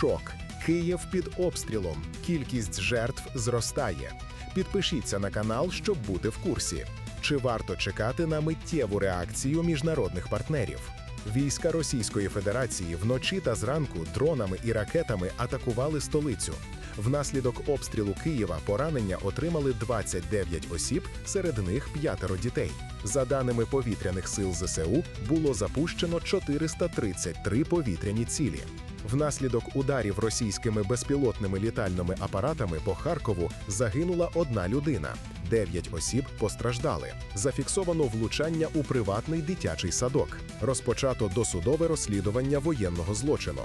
Шок. Київ під обстрілом. Кількість жертв зростає. Підпишіться на канал, щоб бути в курсі. Чи варто чекати на миттєву реакцію міжнародних партнерів? Війська Російської Федерації вночі та зранку дронами і ракетами атакували столицю. Внаслідок обстрілу Києва поранення отримали 29 осіб, серед них п'ятеро дітей. За даними повітряних сил ЗСУ, було запущено 433 повітряні цілі. Внаслідок ударів російськими безпілотними літальними апаратами по Харкову загинула одна людина. Дев'ять осіб постраждали. Зафіксовано влучання у приватний дитячий садок. Розпочато досудове розслідування воєнного злочину.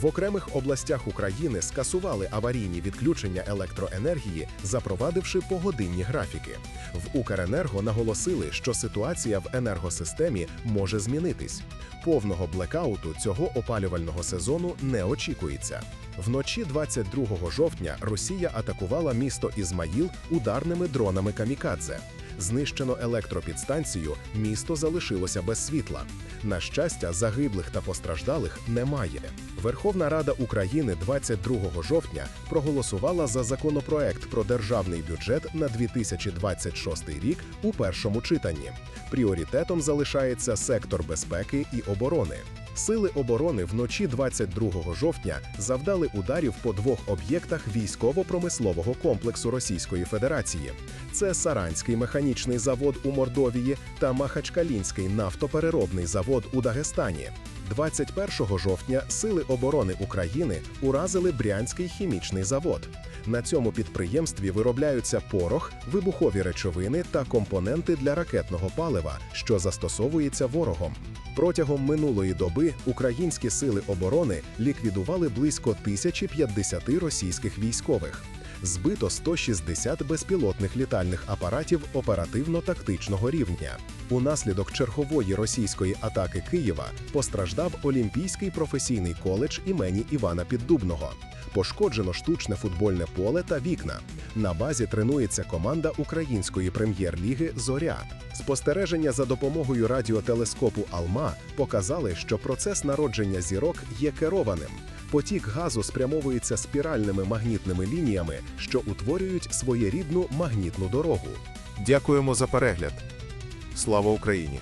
В окремих областях України скасували аварійні відключення електроенергії, запровадивши погодинні графіки. В Укренерго наголосили, що ситуація в енергосистемі може змінитись. Повного блекауту цього опалювального сезону не очікується. Вночі 22 жовтня Росія атакувала місто Ізмаїл ударними дронами камікадзе. Знищено електропідстанцію, місто залишилося без світла. На щастя, загиблих та постраждалих немає. Верховна Рада України 22 жовтня проголосувала за законопроект про державний бюджет на 2026 рік у першому читанні. Пріоритетом залишається сектор безпеки і оборони. Сили оборони вночі 22 жовтня завдали ударів по двох об'єктах військово-промислового комплексу Російської Федерації. Це Саранський механічний завод у Мордовії та Махачкалінський нафтопереробний завод у Дагестані. 21 жовтня Сили оборони України уразили Брянський хімічний завод. На цьому підприємстві виробляються порох, вибухові речовини та компоненти для ракетного палива, що застосовується ворогом. Протягом минулої доби українські сили оборони ліквідували близько 1050 російських військових. Збито 160 безпілотних літальних апаратів оперативно-тактичного рівня. Унаслідок чергової російської атаки Києва постраждав Олімпійський професійний коледж імені Івана Піддубного. Пошкоджено штучне футбольне поле та вікна. На базі тренується команда української прем'єр-ліги Зоря. Спостереження за допомогою радіотелескопу Алма показали, що процес народження зірок є керованим. Потік газу спрямовується спіральними магнітними лініями, що утворюють своєрідну магнітну дорогу. Дякуємо за перегляд. Слава Україні!